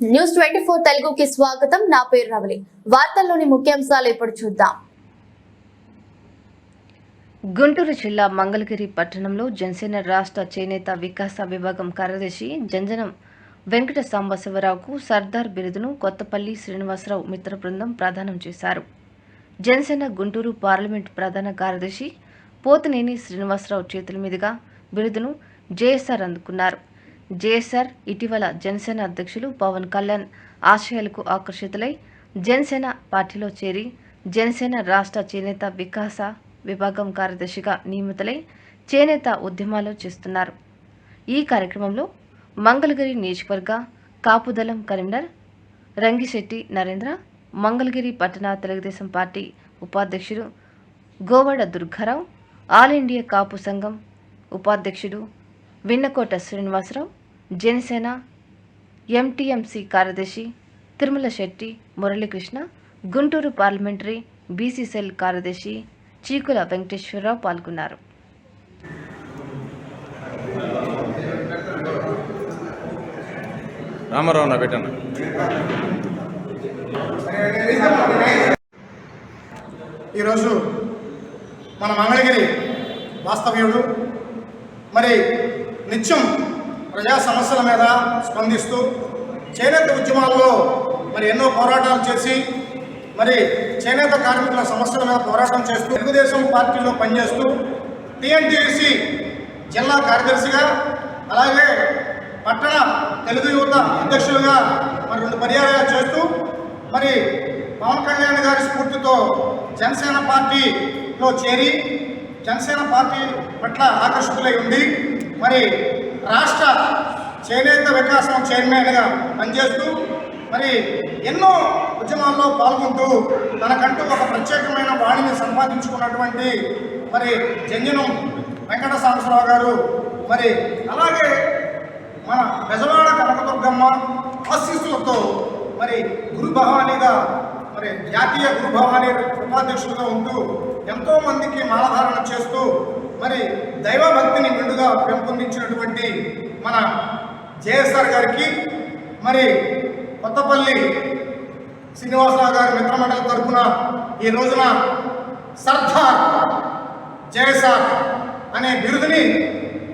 News twenty four తెలుగుకి స్వాగతం. నా పేరు రవలి. వార్తల్లోని ముఖ్యాంశాలు ఇప్పుడు చూద్దాం. గుంటూరు జిల్లా మంగళగిరి పట్టణంలో జనసేన రాష్ట్ర చేనేత వికాస విభాగం కార్యదర్శి జంజనం వెంకట సాంబశివరావుకు సర్దార్ బిరుదును కొత్తపల్లి శ్రీనివాసరావు మిత్ర బృందం ప్రదానం చేశారు. జనసేన గుంటూరు పార్లమెంట్ ప్రధాన కార్యదర్శి పోతినేని శ్రీనివాసరావు చేతుల మీదుగా బిరుదును జేఎస్ఆర్ అందుకున్నారు. జేఎస్ఆర్ ఇటీవల జనసేన అధ్యక్షులు పవన్ కళ్యాణ్ ఆశయాలకు ఆకర్షితులై జనసేన పార్టీలో చేరి జనసేన రాష్ట్ర చేనేత వికాస విభాగం కార్యదర్శిగా నియమితులై చేనేత ఉద్యమాలు చేస్తున్నారు. ఈ కార్యక్రమంలో మంగళగిరి నియోజకవర్గ కాపుదళం కన్వీనర్ రంగిశెట్టి నరేంద్ర మంగళగిరి పట్టణ తెలుగుదేశం పార్టీ ఉపాధ్యక్షుడు గోవాడ దుర్గారావు ఆల్ ఇండియా కాపు సంఘం ఉపాధ్యక్షుడు విన్నకోట శ్రీనివాసరావు జనసేన ఎంటీఎంసీ కార్యదర్శి Tirumala Setty Muralikrishna Guntur parliamentary BC cell కార్యదర్శి చీకుల వెంకటేశ్వరరావు పాల్గొన్నారు. రామారావు నా పెట్టాను ఈరోజు మన మంగళగిరి వాస్తవ్యుడు మరి నిత్యం ప్రజా సమస్యల మీద స్పందిస్తూ చేనేత ఉద్యమాల్లో మరి ఎన్నో పోరాటాలు చేసి మరి చేనేత కార్మికుల సమస్యల మీద పోరాటం చేస్తూ తెలుగుదేశం పార్టీలో పనిచేస్తూ టీఎన్టీసీ జిల్లా కార్యదర్శిగా అలాగే పట్టణ తెలుగు యువత అధ్యక్షులుగా మరి రెండు పర్యాయాలు చేస్తూ మరి పవన్ కళ్యాణ్ గారి స్ఫూర్తితో జనసేన పార్టీలో చేరి జనసేన పార్టీ పట్ల ఆకర్షితులై ఉండి మరి రాష్ట్ర చేనేత వికాసం చైర్మన్గా పనిచేస్తూ మరి ఎన్నో ఉద్యమాల్లో పాల్గొంటూ తనకంటూ ఒక ప్రత్యేకమైన వాణిని సంపాదించుకున్నటువంటి మరి జంజనం వెంకట సాంబశివరావు గారు. మరి అలాగే మన బెజవాడ కనకదుర్గమ్మ ఆశీస్సులతో మరి గురు భవానీగా మరి జాతీయ గురు భవానీ ఉపాధ్యక్షులుగా ఉంటూ ఎంతోమందికి మాలధారణ చేస్తూ మరి దైవభక్తిని మెండుగా పెంపొందించినటువంటి మన జేఎస్ఆర్ గారికి మరి కొత్తపల్లి శ్రీనివాసరావు గారి మిత్రమండలి తరఫున ఈ రోజున సర్దార్ జేఎస్ఆర్ అనే బిరుదుని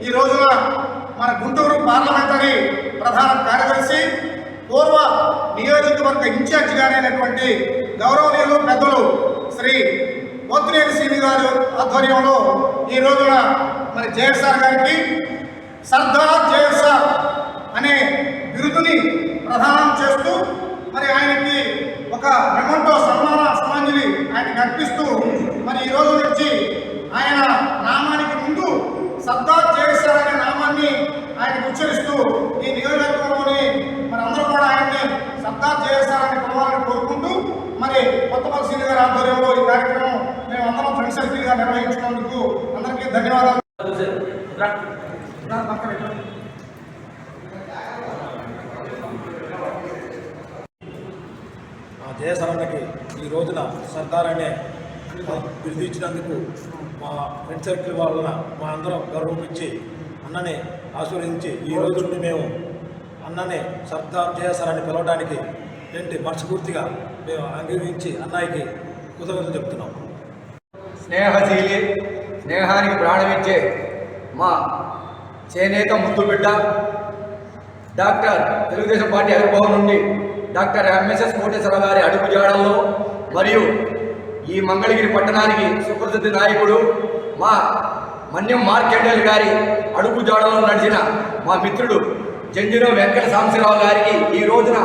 ఈ రోజున మన గుంటూరు పార్లమెంటరీ ప్రధాన కార్యదర్శి పూర్వ నియోజకవర్గ ఇన్ఛార్జి గారైనటువంటి గౌరవనీయులు పెద్దలు శ్రీ పోతినేని శ్రీని గారు ఆధ్వర్యంలో ఈ రోజున మరి జేఎస్ఆర్ గారికి సర్దార్ జేఎస్ఆర్ అనే బిరుదుని ప్రదానం చేస్తూ మరి ఆయనకి ఒక మెమంటో సన్మాన సమాంజలి ఆయనకి అర్పిస్తూ మరి ఈ రోజు నుంచి ఆయన నామానికి ముందు సర్దార్ జేఎస్ఆర్ అనే నామాన్ని ఆయనకు ఉచ్చరిస్తూ ఈ నియోజకవర్గంలోని మరి అందరూ కూడా ఆయన్ని సర్దార్ జేఎస్ఆర్ అని పిలవాలని కోరుకుంటూ మరి కొత్తపల్లి శ్రీని ఆధ్వర్యంలో ఈ కార్యక్రమం మేము అందరం ఫ్రెండ్ సర్కిల్గా నిర్వహించినందుకు అందరికీ ధన్యవాదాలు. రా, పక్కన మా జయసరన్నకి ఈ రోజున సర్దార్ అనే బిరుదు ఇచ్చినందుకు మా ఫ్రెండ్ సర్కిల్ వలన మా అందరం గర్వం ఇచ్చి అన్నని ఆశీర్వదించి ఈ రోజు నుండి మేము అన్నని సర్దార్ జయసర్ అని పిలవడానికి ఏంటి మనస్ఫూర్తిగా మేము అంగీకరించి అన్నయ్యకి కృతజ్ఞతలు చెప్తున్నాం. స్నేహశీలి స్నేహానికి ప్రాణమిచ్చే మా చేనేత ముద్దు బిడ్డ డాక్టర్ తెలుగుదేశం పార్టీ ఆవిర్భావం నుండి డాక్టర్ ఎంఎస్ఎస్ కోటేశ్వర గారి అడుగు జాడల్లో మరియు ఈ మంగళగిరి పట్టణానికి సుప్రసిద్ధి నాయకుడు మా మన్యం మార్కెండల్ గారి అడుగు జాడలో నడిచిన మా మిత్రుడు జంజున వెంకట సాంబశివరావు గారికి ఈ రోజున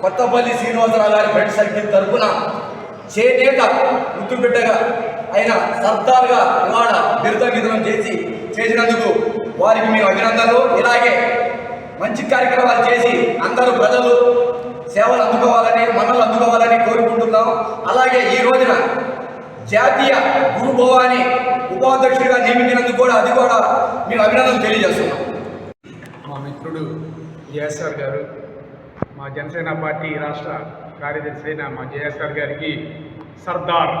కొత్తపల్లి శ్రీనివాసరావు గారి ఫ్రెండ్ సర్కిల్ తరఫున చేనేత ముద్దు బిడ్డగా ఆయన సర్దార్గా ఇవాళ బిరుదగీతనం చేసి చేసినందుకు వారికి మేము అభినందనలు. ఇలాగే మంచి కార్యక్రమాలు చేసి అందరూ ప్రజలు సేవలు అందుకోవాలని మనలు అందుకోవాలని కోరుకుంటున్నాం. అలాగే ఈ రోజున జాతీయ గురు భవాని ఉపాధ్యక్షుడిగా నియమించినందుకు కూడా అది కూడా మేము అభినందనలు తెలియజేస్తున్నాం. మా మిత్రుడు జేఎస్ఆర్ గారు మా జనసేన పార్టీ రాష్ట్ర కార్యదర్శి అయిన మా జేఎస్ఆర్ గారికి సర్దార్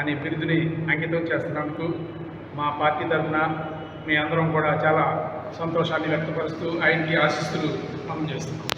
అనే బిరుదుని అంకితం చేస్తున్నందుకు మా పార్టీ తరఫున మీ అందరం కూడా చాలా సంతోషాన్ని వ్యక్తపరుస్తూ ఆయనకి ఆశిస్తులు అందజేస్తున్నాం.